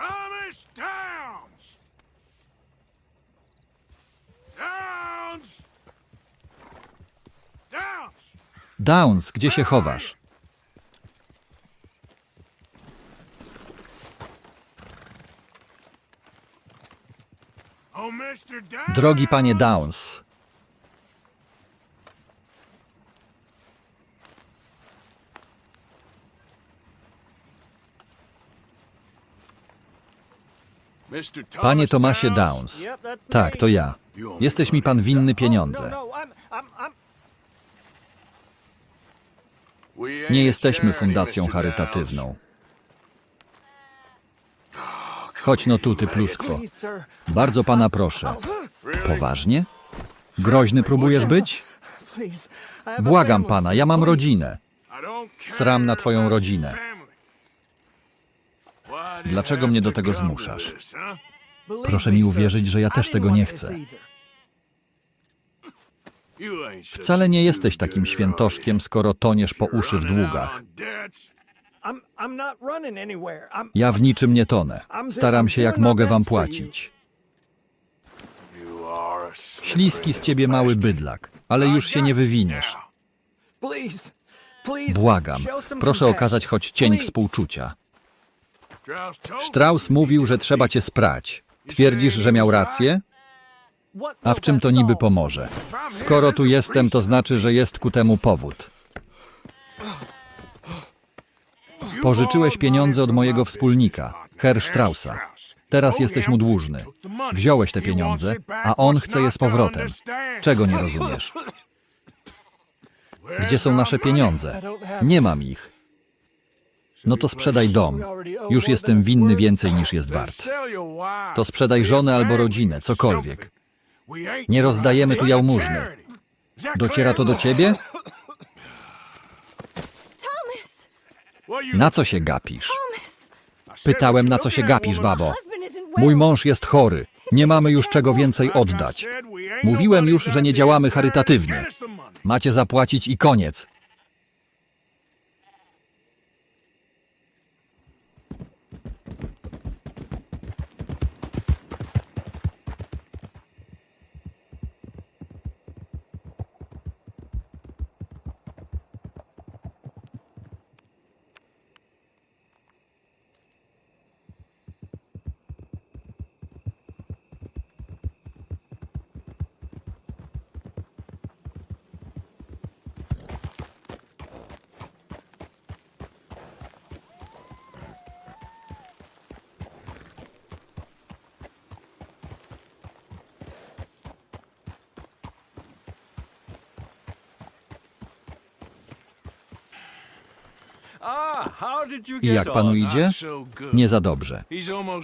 Thomas Downs! Downs! Downs! Downs, gdzie się chowasz? Oh! Drogi panie Downs, panie Tomasie Downs. Tak, to ja. Jesteś mi pan winny pieniądze. We ain't Nie jesteśmy fundacją charytatywną. Chodź no tu, ty pluskwo. Bardzo pana proszę. Poważnie? Groźny próbujesz być? Błagam pana, ja mam rodzinę. Sram na twoją rodzinę. Dlaczego mnie do tego zmuszasz? Proszę mi uwierzyć, że ja też tego nie chcę. Wcale nie jesteś takim świętoszkiem, skoro toniesz po uszy w długach. Ja w niczym nie tonę. Staram się jak mogę wam płacić. Śliski z ciebie mały bydlak, ale już się nie wywiniesz. Błagam, proszę okazać choć cień współczucia. Strauss mówił, że trzeba cię sprać. Twierdzisz, że miał rację? A w czym to niby pomoże? Skoro tu jestem, to znaczy, że jest ku temu powód. Pożyczyłeś pieniądze od mojego wspólnika, Herr Straussa. Teraz jesteś mu dłużny. Wziąłeś te pieniądze, a on chce je z powrotem. Czego nie rozumiesz? Gdzie są nasze pieniądze? Nie mam ich. No to sprzedaj dom. Już jestem winny więcej niż jest wart. To sprzedaj żonę albo rodzinę, cokolwiek. Nie rozdajemy tu jałmużny. Dociera to do ciebie? Na co się gapisz? Pytałem, na co się gapisz, babo. Mój mąż jest chory. Nie mamy już czego więcej oddać. Mówiłem już, że nie działamy charytatywnie. Macie zapłacić i koniec. I jak panu idzie? Nie za dobrze.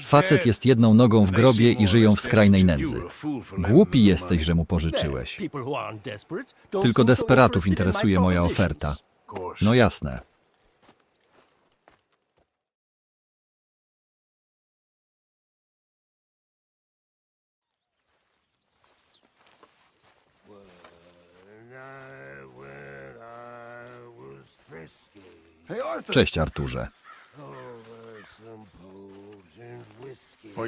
Facet jest jedną nogą w grobie i żyją w skrajnej nędzy. Głupi jesteś, że mu pożyczyłeś. Tylko desperatów interesuje moja oferta. No jasne. Cześć, Arturze.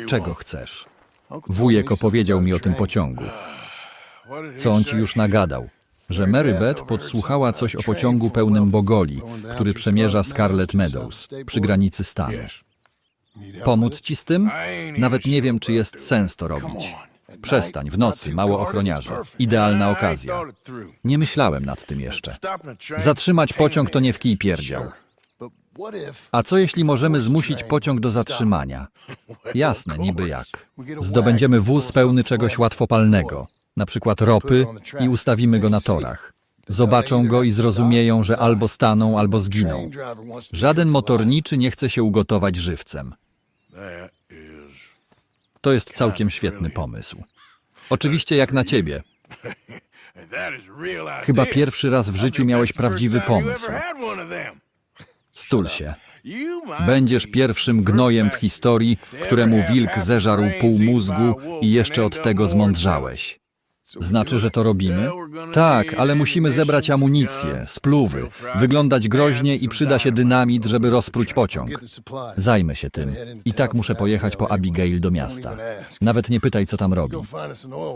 Czego chcesz? Wujek opowiedział mi o tym pociągu. Co on ci już nagadał? Że Mary Beth podsłuchała coś o pociągu pełnym bogoli, który przemierza Scarlet Meadows przy granicy stanu. Pomóc ci z tym? Nawet nie wiem, czy jest sens to robić. Przestań, w nocy, mało ochroniarzy. Idealna okazja. Nie myślałem nad tym jeszcze. Zatrzymać pociąg to nie w kij pierdział. A co jeśli możemy zmusić pociąg do zatrzymania? Jasne, niby jak. Zdobędziemy wóz pełny czegoś łatwopalnego, na przykład ropy, i ustawimy go na torach. Zobaczą go i zrozumieją, że albo staną, albo zginą. Żaden motorniczy nie chce się ugotować żywcem. To jest całkiem świetny pomysł. Oczywiście jak na ciebie. Chyba pierwszy raz w życiu miałeś prawdziwy pomysł. Stul się. Będziesz pierwszym gnojem w historii, któremu wilk zeżarł pół mózgu i jeszcze od tego zmądrzałeś. Znaczy, że to robimy? Tak, ale musimy zebrać amunicję, spluwy, wyglądać groźnie i przyda się dynamit, żeby rozpróć pociąg. Zajmę się tym. I tak muszę pojechać po Abigail do miasta. Nawet nie pytaj, co tam robi.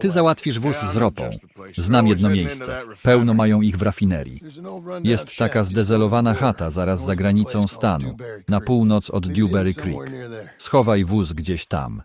Ty załatwisz wóz z ropą. Znam jedno miejsce. Pełno mają ich w rafinerii. Jest taka zdezelowana chata zaraz za granicą stanu, na północ od Dewberry Creek. Schowaj wóz gdzieś tam.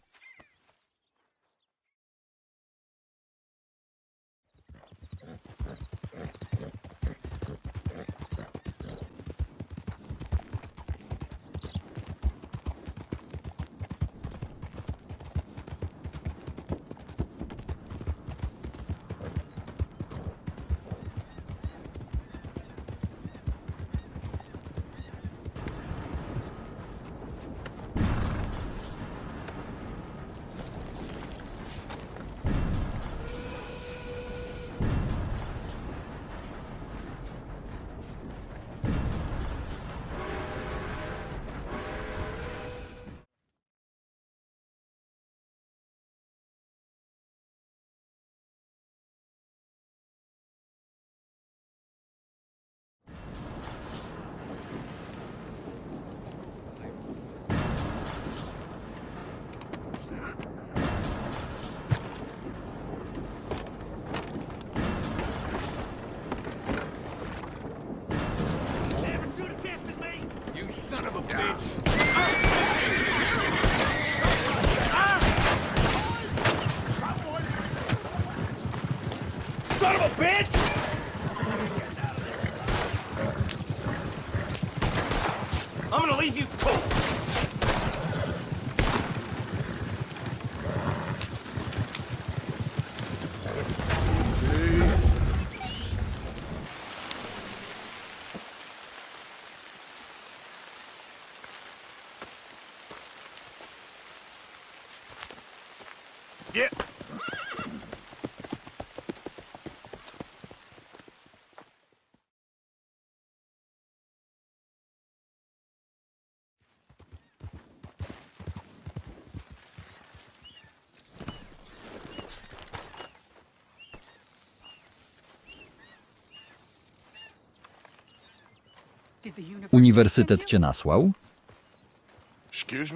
Uniwersytet cię nasłał?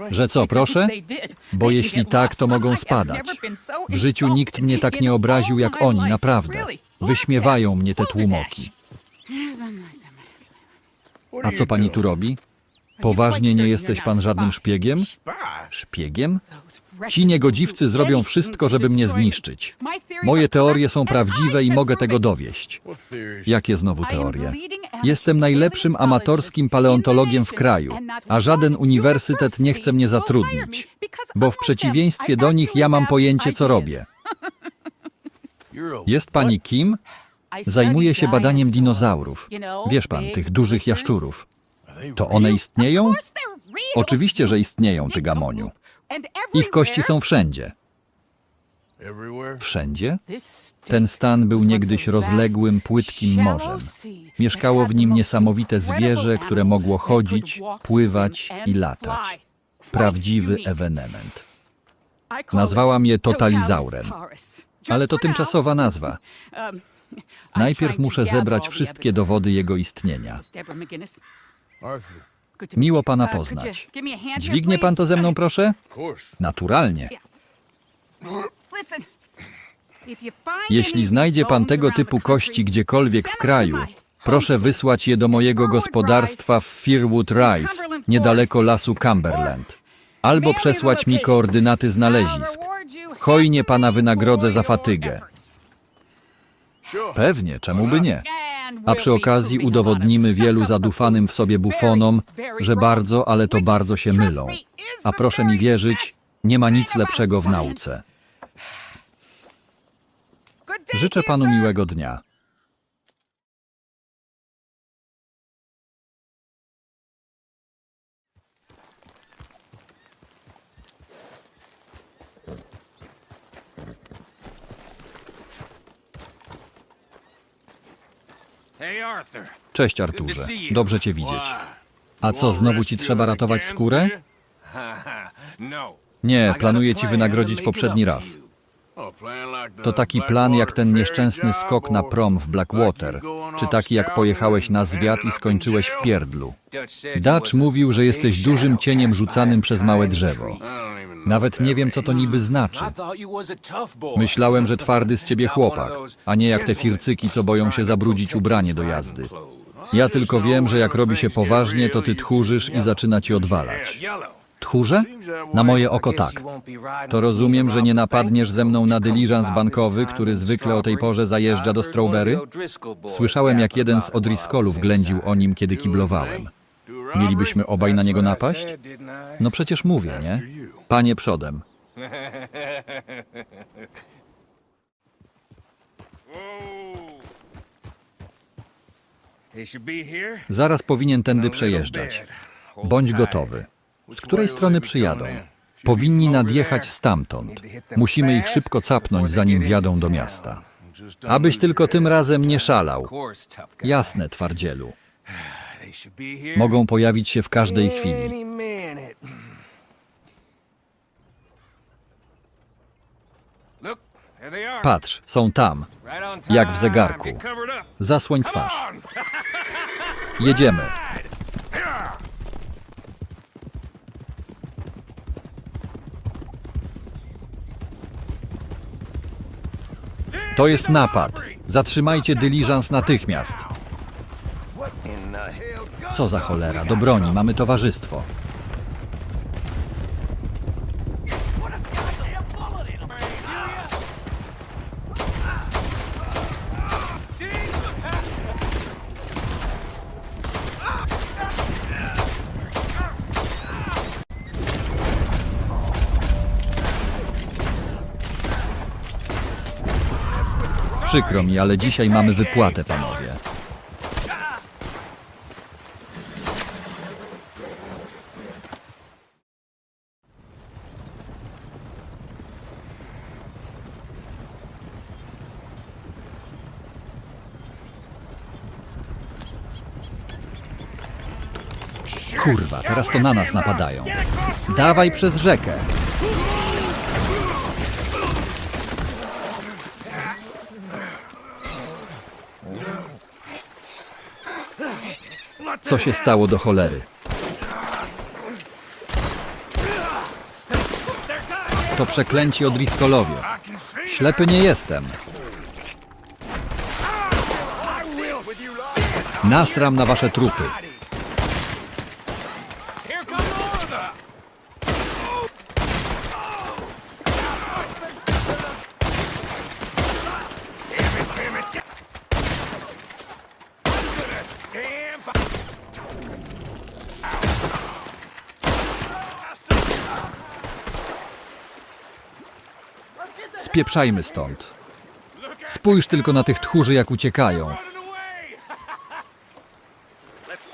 Że co, proszę? Bo jeśli tak, to mogą spadać. W życiu nikt mnie tak nie obraził jak oni, naprawdę. Wyśmiewają mnie te tłumoki. A co pani tu robi? Poważnie nie jesteś pan żadnym szpiegiem? Szpiegiem? Ci niegodziwcy zrobią wszystko, żeby mnie zniszczyć. Moje teorie są prawdziwe i mogę tego dowieść. Jakie znowu teorie? Jestem najlepszym amatorskim paleontologiem w kraju, a żaden uniwersytet nie chce mnie zatrudnić, bo w przeciwieństwie do nich ja mam pojęcie, co robię. Jest pani kim? Zajmuję się badaniem dinozaurów. Wiesz pan, tych dużych jaszczurów. To one istnieją? Oczywiście, że istnieją, ty gamoniu. Ich kości są wszędzie. Wszędzie? Ten stan był niegdyś rozległym, płytkim morzem. Mieszkało w nim niesamowite zwierzę, które mogło chodzić, pływać i latać. Prawdziwy ewenement. Nazwałam je totalizaurem. Ale to tymczasowa nazwa. Najpierw muszę zebrać wszystkie dowody jego istnienia. Miło pana poznać. Dźwignie pan to ze mną, proszę? Naturalnie. Jeśli znajdzie pan tego typu kości gdziekolwiek w kraju, proszę wysłać je do mojego gospodarstwa w Firwood Rise, niedaleko lasu Cumberland. Albo przesłać mi koordynaty znalezisk. Hojnie pana wynagrodzę za fatygę. Pewnie, czemu by nie? A przy okazji udowodnimy wielu zadufanym w sobie bufonom, że bardzo, ale to bardzo się mylą. A proszę mi wierzyć, nie ma nic lepszego w nauce. Życzę panu miłego dnia. Cześć Arturze, dobrze cię widzieć. A co, znowu ci trzeba ratować skórę? no. Nie, planuję ci wynagrodzić poprzedni raz. To taki plan jak ten nieszczęsny skok na prom w Blackwater, czy taki jak pojechałeś na zwiat i skończyłeś w pierdlu. Dutch mówił, że jesteś dużym cieniem rzucanym przez małe drzewo. Nawet nie wiem, co to niby znaczy. Myślałem, że twardy z ciebie chłopak, a nie jak te fircyki, co boją się zabrudzić ubranie do jazdy. Ja tylko wiem, że jak robi się poważnie, to ty tchórzysz i zaczyna ci odwalać. Tchórze? Na moje oko tak. To rozumiem, że nie napadniesz ze mną na dyliżans bankowy, który zwykle o tej porze zajeżdża do Strawberry? Słyszałem, jak jeden z O'Driscollów ględził o nim, kiedy kiblowałem. Mielibyśmy obaj na niego napaść? No przecież mówię, nie? Panie przodem. Zaraz powinien tędy przejeżdżać. Bądź gotowy. Z której strony przyjadą? Powinni nadjechać stamtąd. Musimy ich szybko capnąć, zanim wjadą do miasta. Abyś tylko tym razem nie szalał. Jasne, twardzielu. Mogą pojawić się w każdej chwili. Patrz, są tam. Jak w zegarku. Zasłoń twarz. Jedziemy. To jest napad. Zatrzymajcie dyliżans natychmiast. Co za cholera, do broni, mamy towarzystwo. Przykro mi, ale dzisiaj mamy wypłatę, panowie. Kurwa, teraz to na nas napadają. Dawaj przez rzekę. Co się stało do cholery? To przeklęci od Driscollowie. Ślepy nie jestem. Nasram na wasze trupy. Spieprzajmy stąd. Spójrz tylko na tych tchórzy, jak uciekają.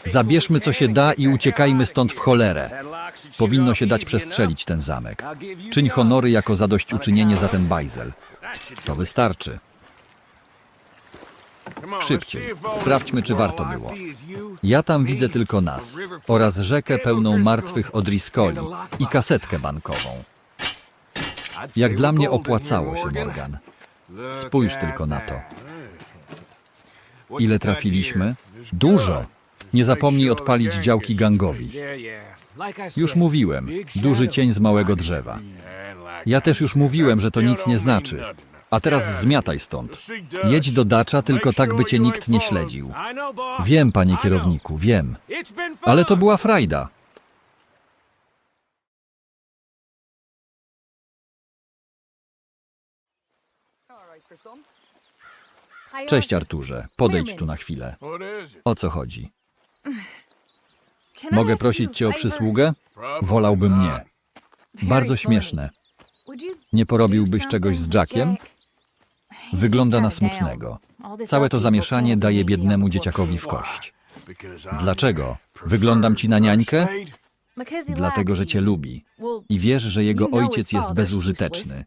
Zabierzmy co się da i uciekajmy stąd w cholerę. Powinno się dać przestrzelić ten zamek. Czyń honory jako zadośćuczynienie za ten bajzel. To wystarczy. Szybciej. Sprawdźmy, czy warto było. Ja tam widzę tylko nas oraz rzekę pełną martwych O'Driscolli i kasetkę bankową. Jak dla mnie opłacało się, Morgan. Spójrz tylko na to. Ile trafiliśmy? Dużo. Nie zapomnij odpalić działki gangowi. Już mówiłem, duży cień z małego drzewa. Ja też już mówiłem, że to nic nie znaczy. A teraz zmiataj stąd. Jedź do Dacza, tylko tak, by cię nikt nie śledził. Wiem, panie kierowniku, wiem. Ale to była frajda. Cześć Arturze, podejdź tu na chwilę. O co chodzi? Mogę prosić cię o przysługę? Wolałbym nie. Bardzo śmieszne. Nie porobiłbyś czegoś z Jackiem? Wygląda na smutnego. Całe to zamieszanie daje biednemu dzieciakowi w kość. Dlaczego? Wyglądam ci na niańkę? Dlatego, że cię lubi. I wiesz, że jego ojciec jest bezużyteczny.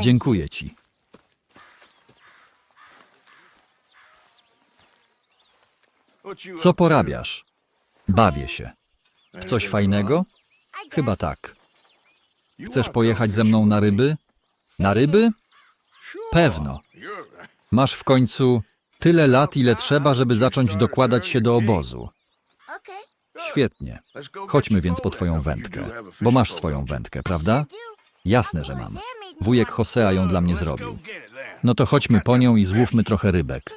Dziękuję ci. Co porabiasz? Bawię się. W coś fajnego? Chyba tak. Chcesz pojechać ze mną na ryby? Na ryby? Pewno. Masz w końcu tyle lat, ile trzeba, żeby zacząć dokładać się do obozu. Świetnie. Chodźmy więc po twoją wędkę, bo masz swoją wędkę, prawda? Jasne, że mam. Wujek. Hosea ją dla mnie zrobił. No to chodźmy po nią i złówmy trochę rybek.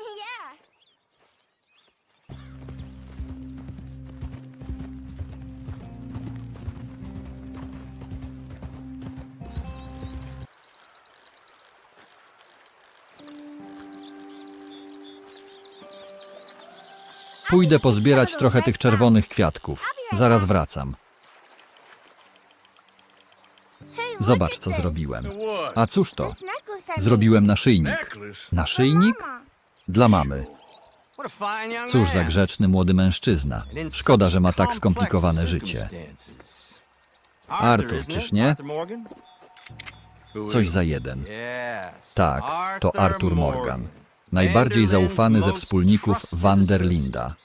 Pójdę pozbierać trochę tych czerwonych kwiatków. Zaraz wracam. Zobacz, co zrobiłem. A cóż to? Zrobiłem naszyjnik. Naszyjnik? Dla mamy. Cóż za grzeczny młody mężczyzna. Szkoda, że ma tak skomplikowane życie. isn't czyż nie? Coś za jeden. Tak, to Arthur Morgan. Najbardziej zaufany ze wspólników Vanderlinda.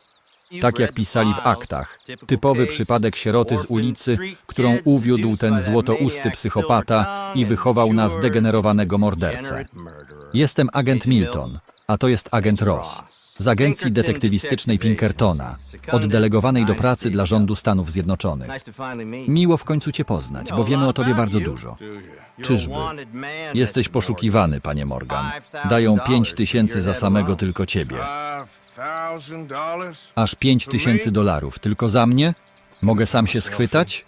Tak jak pisali w aktach, typowy przypadek sieroty z ulicy, którą uwiódł ten złotousty psychopata i wychował na zdegenerowanego mordercę. Jestem agent Milton, a to jest agent Ross z agencji detektywistycznej Pinkertona, oddelegowanej do pracy dla rządu Stanów Zjednoczonych. Miło w końcu Cię poznać, bo wiemy o Tobie bardzo dużo. Czyżby? Jesteś poszukiwany, panie Morgan. Dają pięć tysięcy za samego tylko ciebie. Aż pięć tysięcy dolarów. Tylko za mnie? Mogę sam się schwytać?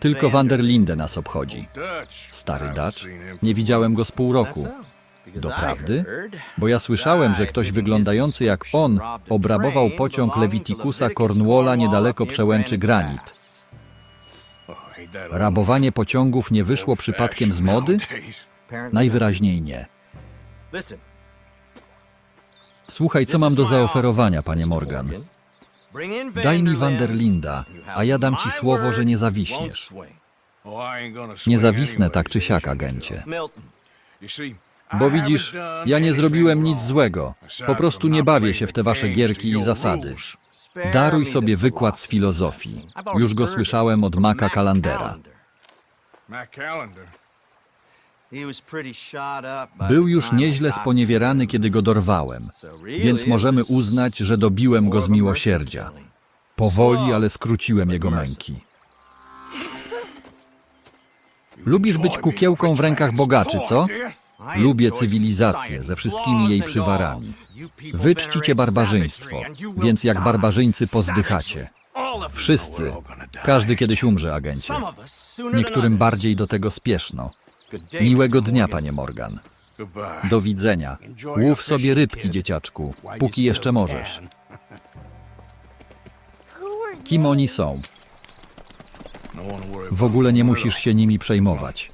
Tylko Vanderlinde nas obchodzi. Stary Dutch? Nie widziałem go z pół roku. Doprawdy? Bo ja słyszałem, że ktoś wyglądający jak on obrabował pociąg Leviticusa Cornwalla niedaleko przełęczy Granit. Oh, Rabowanie pociągów nie wyszło przypadkiem z mody? Najwyraźniej nie. Słuchaj, co mam do zaoferowania, panie Morgan. Daj mi Vanderlinda, a ja dam ci słowo, że nie zawiśniesz. Oh, Nie zawisnę tak czy siak, agencie. Bo widzisz, ja nie zrobiłem nic złego. Po prostu nie bawię się w te wasze gierki i zasady. Daruj sobie wykład z filozofii. Już go słyszałem od Maka Kalandera. Był już nieźle sponiewierany, kiedy go dorwałem, więc możemy uznać, że dobiłem go z miłosierdzia. Powoli, ale skróciłem jego męki. Lubisz być kukiełką w rękach bogaczy, co? Lubię cywilizację ze wszystkimi jej przywarami. Wy czcicie barbarzyństwo, więc jak barbarzyńcy pozdychacie. Wszyscy. Każdy kiedyś umrze, agencie. Niektórym bardziej do tego spieszno. Miłego dnia, panie Morgan. Do widzenia. Łów sobie rybki, dzieciaczku, póki jeszcze możesz. Kim oni są? W ogóle nie musisz się nimi przejmować.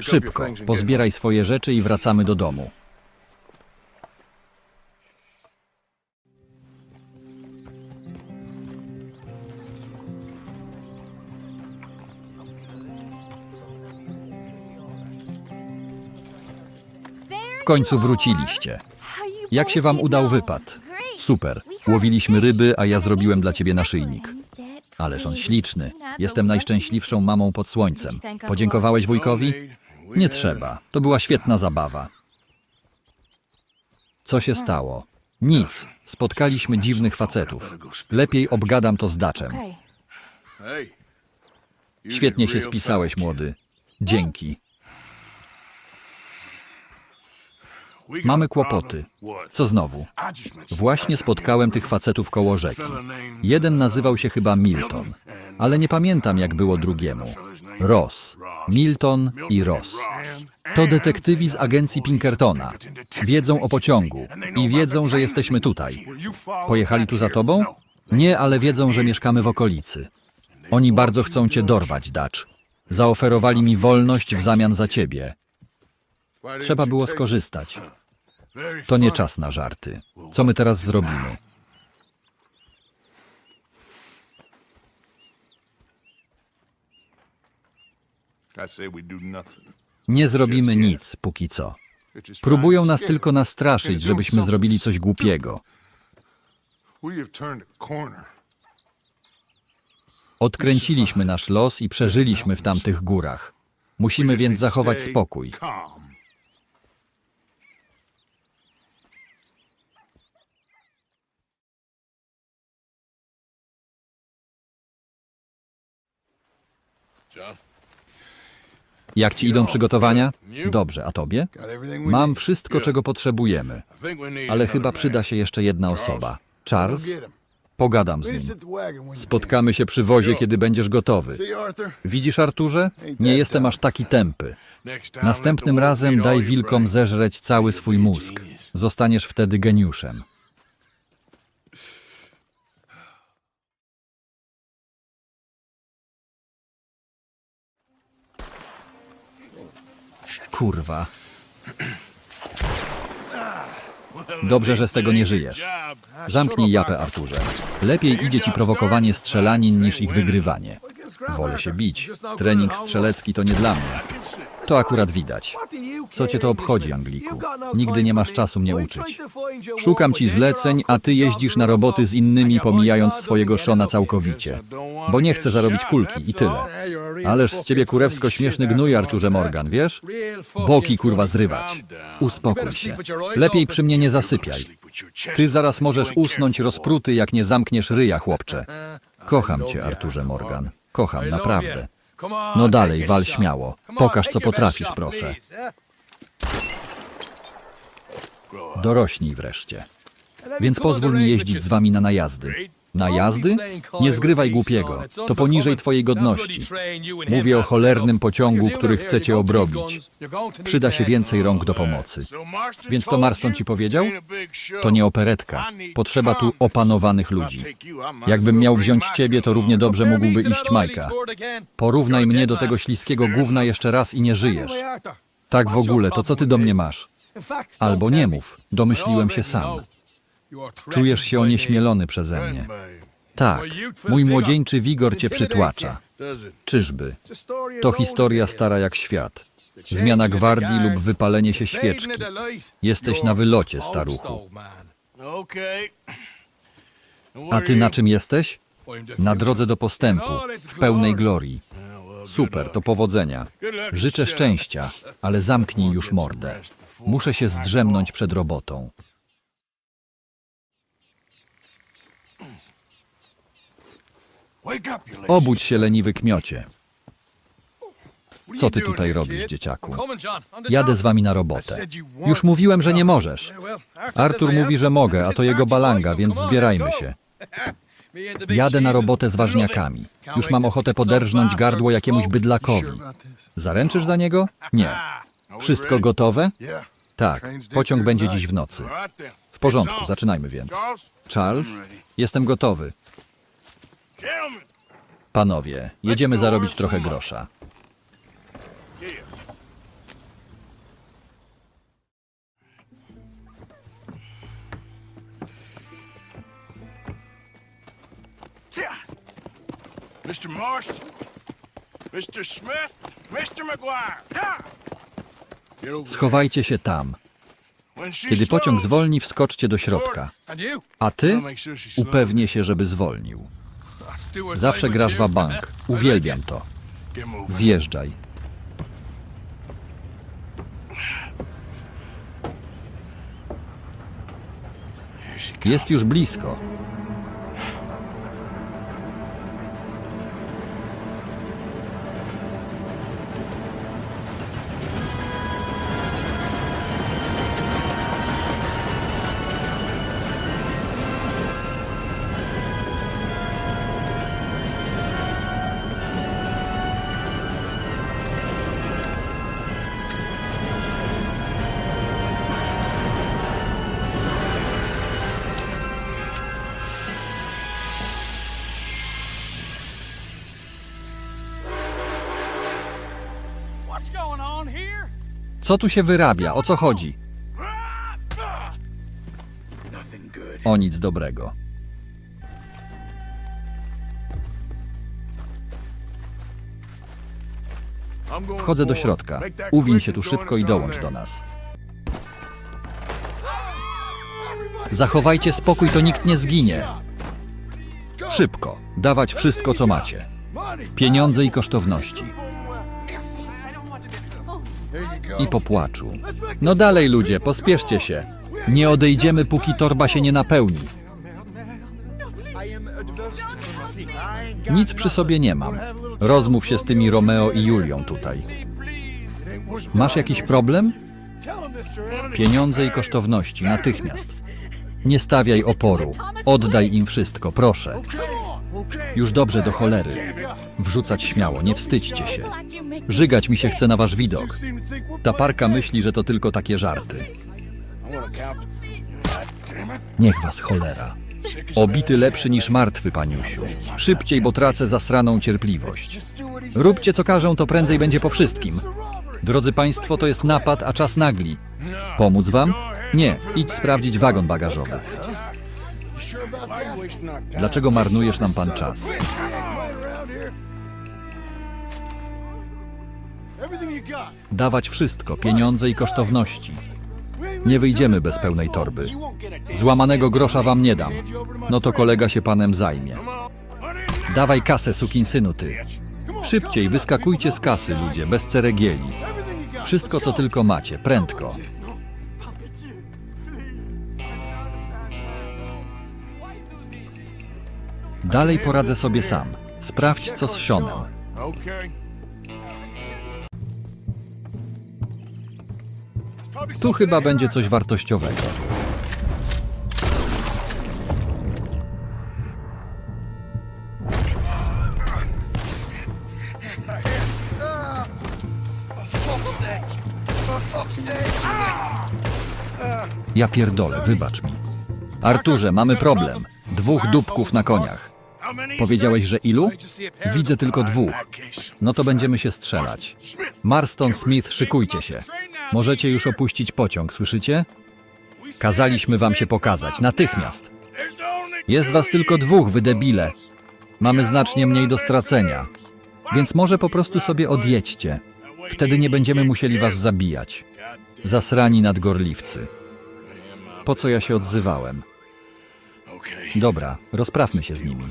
Szybko, pozbieraj swoje rzeczy i wracamy do domu. Końcu wróciliście. Jak się wam udał wypad? Super. Łowiliśmy ryby, a ja zrobiłem dla ciebie naszyjnik. Ależ on śliczny. Jestem najszczęśliwszą mamą pod słońcem. Podziękowałeś wujkowi? Nie trzeba. To była świetna zabawa. Co się stało? Nic. Spotkaliśmy dziwnych facetów. Lepiej obgadam to z Daczem. Świetnie się spisałeś, młody. Dzięki. Mamy kłopoty. Co znowu? Właśnie spotkałem tych facetów koło rzeki. Jeden nazywał się chyba Milton, ale nie pamiętam jak było drugiemu. Ross. Milton i Ross. To detektywi z agencji Pinkertona. Wiedzą o pociągu i wiedzą, że jesteśmy tutaj. Pojechali tu za tobą? Nie, ale wiedzą, że mieszkamy w okolicy. Oni bardzo chcą cię dorwać, Dutch. Zaoferowali mi wolność w zamian za ciebie. Trzeba było skorzystać. To nie czas na żarty. Co my teraz zrobimy? Nie zrobimy nic, póki co. Próbują nas tylko nastraszyć, żebyśmy zrobili coś głupiego. Odkręciliśmy nasz los i przeżyliśmy w tamtych górach. Musimy więc zachować spokój. Jak ci idą przygotowania? Dobrze, a tobie? Mam wszystko, czego potrzebujemy, ale chyba przyda się jeszcze jedna osoba. Charles? Pogadam z nim. Spotkamy się przy wozie, kiedy będziesz gotowy. Widzisz, Arturze? Nie jestem aż taki tępy. Następnym razem daj wilkom zeżreć cały swój mózg. Zostaniesz wtedy geniuszem. Kurwa. Dobrze, że z tego nie żyjesz. Zamknij japę, Arturze. Lepiej idzie ci prowokowanie strzelanin niż ich wygrywanie. Wolę się bić. Trening strzelecki to nie dla mnie. To akurat widać. Co cię to obchodzi, Angliku? Nigdy nie masz czasu mnie uczyć. Szukam ci zleceń, a ty jeździsz na roboty z innymi, pomijając swojego Shona całkowicie. Bo nie chcę zarobić kulki i tyle. Ależ z ciebie kurewsko śmieszny gnój, Arturze Morgan, wiesz? Boki kurwa zrywać. Uspokój się. Lepiej przy mnie nie zasypiaj. Ty zaraz możesz usnąć rozpruty, jak nie zamkniesz ryja, chłopcze. Kocham cię, Arturze Morgan. Kocham, naprawdę. No dalej, wal śmiało. Pokaż, co potrafisz, proszę. Dorośnij wreszcie. Więc pozwól mi jeździć z wami na najazdy. Najazdy? Nie zgrywaj głupiego. To poniżej twojej godności. Mówię o cholernym pociągu, który chcecie obrobić. Przyda się więcej rąk do pomocy. Więc to Marston ci powiedział? To nie operetka. Potrzeba tu opanowanych ludzi. Jakbym miał wziąć ciebie, to równie dobrze mógłby iść Majka. Porównaj mnie do tego śliskiego gówna jeszcze raz i nie żyjesz. Tak w ogóle, to co ty do mnie masz? Albo nie mów, domyśliłem się sam. Czujesz się onieśmielony przeze mnie. Tak, mój młodzieńczy wigor cię przytłacza. Czyżby? To historia stara jak świat. Zmiana gwardii lub wypalenie się świeczki. Jesteś na wylocie, staruchu. A ty na czym jesteś? Na drodze do postępu, w pełnej glorii. Super, to powodzenia. Życzę szczęścia, ale zamknij już mordę. Muszę się zdrzemnąć przed robotą. Obudź się, leniwy kmiocie. Co ty tutaj robisz, dzieciaku? Jadę z wami na robotę. Już mówiłem, że nie możesz. Artur mówi, że mogę, a to jego balanga, więc zbierajmy się. Jadę na robotę z ważniakami. Już mam ochotę poderżnąć gardło jakiemuś bydlakowi. Zaręczysz za niego? Nie. Wszystko gotowe? Tak, pociąg będzie dziś w nocy. W porządku, zaczynajmy więc. Charles, jestem gotowy. Panowie, jedziemy zarobić trochę grosza. Mr. Marston, Mr. Smith, Mr. McGuire. Schowajcie się tam. Kiedy pociąg zwolni, wskoczcie do środka. A ty? Upewnię się, żeby zwolnił. Zawsze grasz wa bank. Uwielbiam to. Zjeżdżaj. Jest już blisko. Co tu się wyrabia? O co chodzi? O nic dobrego. Wchodzę do środka. Quick się tu szybko i dołącz do nas. Zachowajcie spokój, to nikt nie zginie. Szybko. Dawać wszystko, co macie. Pieniądze i kosztowności. I popłaczu. No dalej ludzie, pospieszcie się. Nie odejdziemy, póki torba się nie napełni. Nic przy sobie nie mam. Rozmów się z tymi Romeo i Julią tutaj. Masz jakiś problem? Pieniądze i kosztowności, natychmiast. Nie stawiaj oporu. Oddaj im wszystko, proszę. Już dobrze do cholery. Wrzucać śmiało, nie wstydźcie się. Żygać mi się chce na wasz widok. Ta parka myśli, że to tylko takie żarty. Niech was cholera. Obity lepszy niż martwy, paniusiu. Szybciej, bo tracę zasraną cierpliwość. Róbcie co każą, to prędzej będzie po wszystkim. Drodzy państwo, to jest napad, a czas nagli. Pomóc wam? Nie, idź sprawdzić wagon bagażowy. Dlaczego marnujesz nam pan czas? Dawać wszystko, pieniądze i kosztowności. Nie wyjdziemy bez pełnej torby. Złamanego grosza wam nie dam. No to kolega się panem zajmie. Dawaj kasę, sukinsynu ty. Szybciej, wyskakujcie z kasy, ludzie, bez ceregieli. Wszystko, co tylko macie, prędko. Dalej poradzę sobie sam. Sprawdź, co z Sionem. Tu chyba będzie coś wartościowego. Ja pierdolę, wybacz mi. Arturze, mamy problem. Dwóch dupków na koniach. Powiedziałeś, że ilu? Widzę tylko dwóch. No to będziemy się strzelać. Marston Smith, szykujcie się. Możecie już opuścić pociąg, słyszycie? Kazaliśmy wam się pokazać, natychmiast. Jest was tylko dwóch, wy debile. Mamy znacznie mniej do stracenia. Więc może po prostu sobie odjedźcie. Wtedy nie będziemy musieli was zabijać. Zasrani nadgorliwcy. Po co ja się odzywałem? Dobra, rozprawmy się z nimi.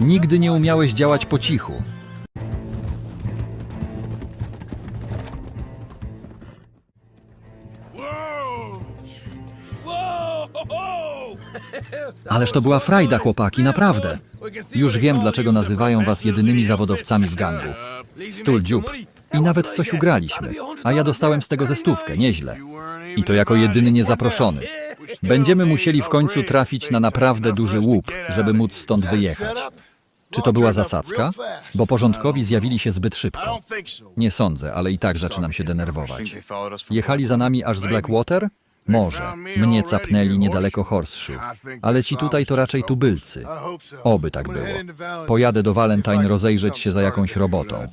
Nigdy nie umiałeś działać po cichu. Ależ to była frajda, chłopaki, naprawdę. Już wiem, dlaczego nazywają was jedynymi zawodowcami w gangu. Stul dziób. I nawet coś ugraliśmy. A ja dostałem z tego ze stówkę, nieźle. I to jako jedyny niezaproszony. Będziemy musieli w końcu trafić na naprawdę duży łup, żeby móc stąd wyjechać. Czy to była zasadzka? Bo porządkowi zjawili się zbyt szybko. Nie sądzę, ale i tak zaczynam się denerwować. Jechali za nami aż z Blackwater? Może. Mnie capnęli niedaleko Horseshoe. Ale ci tutaj to raczej tubylcy. Oby tak było. Pojadę do Valentine rozejrzeć się za jakąś robotą.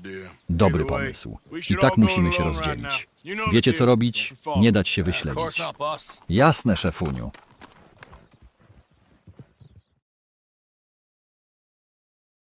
Dobry pomysł. I tak musimy się rozdzielić. Wiecie co robić? Nie dać się wyśledzić. Jasne, szefuniu.